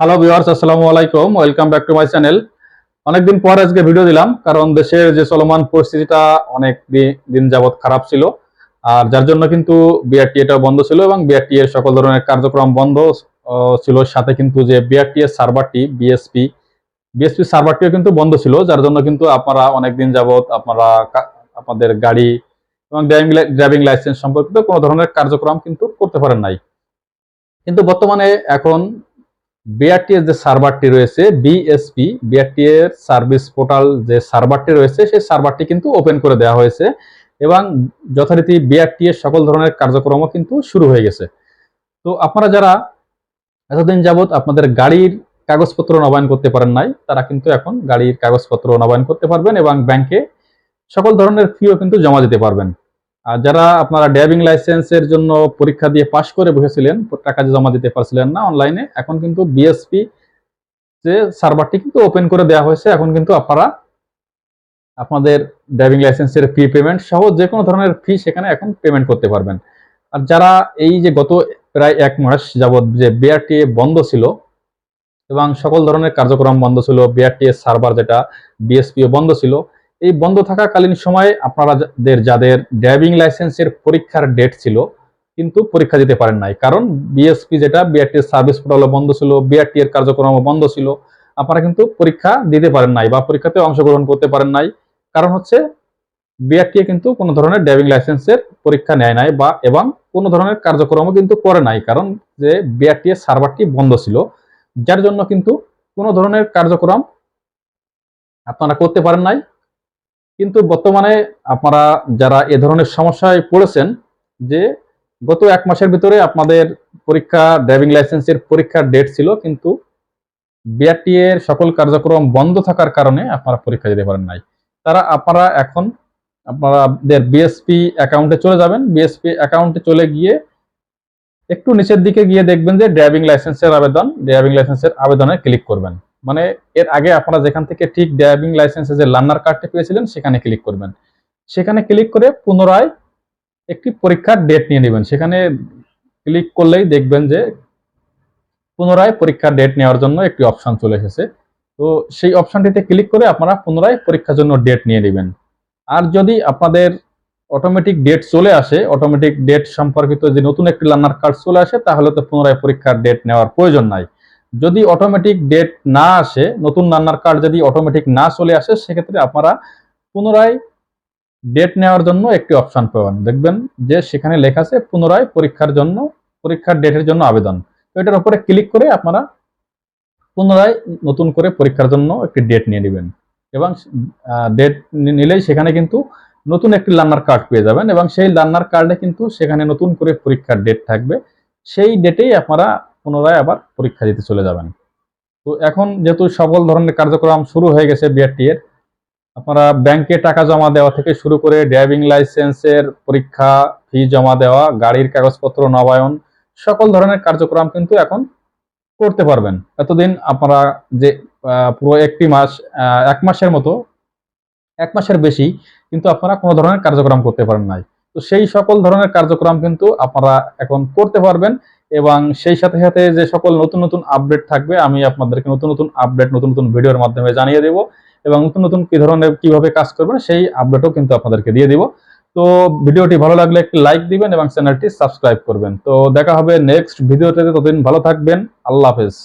Hello viewers আসসালামু আলাইকুম। Welcome back to my channel অনেকদিন পর আজকে ভিডিও দিলাম, কারণ দেশের যে চলমান পরিস্থিতিটা অনেক দিন যাবত খারাপ ছিল। আর যার জন্য কিন্তু বিআরটি এটা বন্ধ ছিল এবং বিআরটি এর সকল ধরনের কার্যক্রম বন্ধ ছিল। সাথে কিন্তু যে বিআরটি এর সার্ভারটি বিএসপি বিএসপি সার্ভারটিও কিন্তু বন্ধ ছিল, যার জন্য কিন্তু আপনারা অনেক দিন যাবত আপনারা আপনাদের গাড়ি এবং ড্রাইভিং লাইসেন্স সম্পর্কিত কোনো ধরনের কার্যক্রম কিন্তু করতে পারেন নাই। কিন্তু বর্তমানে এখন বিআরটি এর যে সার্ভারটি রয়েছে বিএসপি বিআরটি এর সার্ভিস পোর্টাল যে সার্ভারটি রয়েছে, সেই সার্ভারটি কিন্তু ওপেন করে দেওয়া হয়েছে এবং যথারীতি বিআরটি এর সকল ধরনের কার্যক্রমও কিন্তু শুরু হয়ে গেছে। তো আপনারা যারা এতদিন যাবত আপনাদের গাড়ির কাগজপত্র নবায়ন করতে পারেন নাই, তারা কিন্তু এখন গাড়ির কাগজপত্র নবায়ন করতে পারবেন এবং ব্যাংকে সকল ধরনের ফিও কিন্তু জমা দিতে পারবেন। আর যারা আপনারা ড্রাইভিং লাইসেন্সের জন্য পরীক্ষা দিয়ে পাশ করে বসেছিলেন, টাকা জমা দিতে পারছিলেন না অনলাইনে এখন কিন্তু বিএসপি যে সার্ভারটি কিন্তু ওপেন করে দেওয়া হয়েছে, এখন কিন্তু আপনারা আপনাদের ড্রাইভিং লাইসেন্সের ফি পেমেন্ট সহ যে কোনো ধরনের ফি সেখানে এখন পেমেন্ট করতে পারবেন। আর যারা এই যে গত প্রায় এক মাস যাবত যে বিআরটি বন্ধ ছিল এবং সকল ধরনের কার্যক্রম বন্ধ ছিল বিআরটি এর সার্ভার যেটা বিএসপিও বন্ধ ছিল এই বন্ধ থাকাকালীন সময়ে আপনারা যাদের ড্রাইভিং লাইসেন্সের পরীক্ষার ডেট ছিল, কিন্তু পরীক্ষা দিতে পারেন নাই। কারণ বিএসপি যেটা বিআরটি সার্ভিস পোর্টালও বন্ধ ছিল বিআরটি এর কার্যক্রমও বন্ধ ছিল, আপনারা কিন্তু পরীক্ষা দিতে পারেন নাই বা পরীক্ষাতে অংশগ্রহণ করতে পারেন নাই। কারণ হচ্ছে বিআরটি কিন্তু কোনো ধরনের ড্রাইভিং লাইসেন্সের পরীক্ষা নেয় নাই বা এবং কোনো ধরনের কার্যক্রমও কিন্তু করে নাই, কারণ যে বিআরটি এর সার্ভারটি বন্ধ ছিল, যার জন্য কিন্তু কোনো ধরনের কার্যক্রম আপনারা করতে পারেন নাই। কিন্তু বর্তমানে আপনারা যারা এ ধরনের সমস্যায় পড়েছেন, যে গত এক মাসের ভিতরে আপনাদের পরীক্ষা ড্রাইভিং লাইসেন্সের পরীক্ষার ডেট ছিল, কিন্তু বিআরটি এর সকল কার্যক্রম বন্ধ থাকার কারণে আপনারা পরীক্ষা দিতে পারেন নাই। তারা আপনারা এখন আপনাদের বিএসপি অ্যাকাউন্টে চলে যাবেন। বিএসপি অ্যাকাউন্টে চলে গিয়ে একটু নিচের দিকে গিয়ে দেখবেন যে ড্রাইভিং লাইসেন্সের আবেদন ড্রাইভিং লাইসেন্সের আবেদনে ক্লিক করবেন। মানে এর আগে আপনারা যেখান থেকে ঠিক ড্রাইভিং লাইসেন্সের যে লার্নার কার্ডটি পেয়েছিলেন, সেখানে ক্লিক করবেন। সেখানে ক্লিক করে পুনরায় একটি পরীক্ষার ডেট নিয়ে নেবেন। সেখানে ক্লিক করলেই দেখবেন যে পুনরায় পরীক্ষার ডেট নেওয়ার জন্য একটি অপশন চলে এসেছে। তো সেই অপশনটিতে ক্লিক করে আপনারা পুনরায় পরীক্ষার জন্য ডেট নিয়ে নেবেন। আর যদি আপনাদের অটোমেটিক ডেট চলে আসে অটোমেটিক ডেট সম্পর্কিত যে নতুন একটি লার্নার কার্ড চলে আসে, তাহলে তো পুনরায় পরীক্ষার ডেট নেওয়ার প্রয়োজন নাই। যদি অটোমেটিক ডেট না আসে, নতুন রান্নার কার্ড যদি অটোমেটিক না চলে আসে, সেক্ষেত্রে আপনারা পুনরায় ডেট নেওয়ার জন্য একটি অপশান পাবেন। দেখবেন যে সেখানে লেখা আছে, পুনরায় পরীক্ষার জন্য, পরীক্ষার ডেটের জন্য আবেদন। তো এটার উপরে ক্লিক করে আপনারা পুনরায় নতুন করে পরীক্ষার জন্য একটি ডেট নিয়ে নেবেন। এবং ডেট নিলেই সেখানে কিন্তু নতুন একটি লার্নার কার্ড পেয়ে যাবেন এবং সেই লার্নার কার্ডে কিন্তু সেখানে নতুন করে পরীক্ষার ডেট থাকবে। সেই ডেটেই আপনারা পুনরায় আবার পরীক্ষা দিতে চলে যাবেন। তো এখন যেহেতু সকল ধরনের কার্যক্রম শুরু হয়ে গেছে বিআরটি এর, আপনারা ব্যাংকে টাকা জমা দেওয়া থেকে শুরু করে ড্রাইভিং লাইসেন্সের পরীক্ষা, ফি জমা দেওয়া, গাড়ির কাগজপত্র, নবায়ন, সকল ধরনের কার্যক্রম কিন্তু এখন করতে পারবেন। এতদিন আপনারা যে পুরো একটি মাস এক মাসের মতো, এক মাসের বেশি কিন্তু আপনারা কোনো ধরনের কার্যক্রম করতে পারেন নাই। তো সেই সকল ধরনের কার্যক্রম কিন্তু আপনারা এখন করতে পারবেন। এবং সেই সাথে সাথে যে সকল নতুন নতুন আপডেট থাকবে, আমি আপনাদেরকে নতুন নতুন আপডেট নতুন নতুন ভিডিওর মাধ্যমে জানিয়ে দেব এবং নতুন নতুন কি ধরনের, কীভাবে কাজ করবেন সেই আপডেটও কিন্তু আপনাদেরকে দিয়ে দিব। তো ভিডিওটি ভালো লাগলে একটি লাইক দিবেন এবং চ্যানেলটি সাবস্ক্রাইব করবেন। তো দেখা হবে নেক্সট ভিডিওতে ততদিন ভালো থাকবেন, আল্লাহ হাফেজ।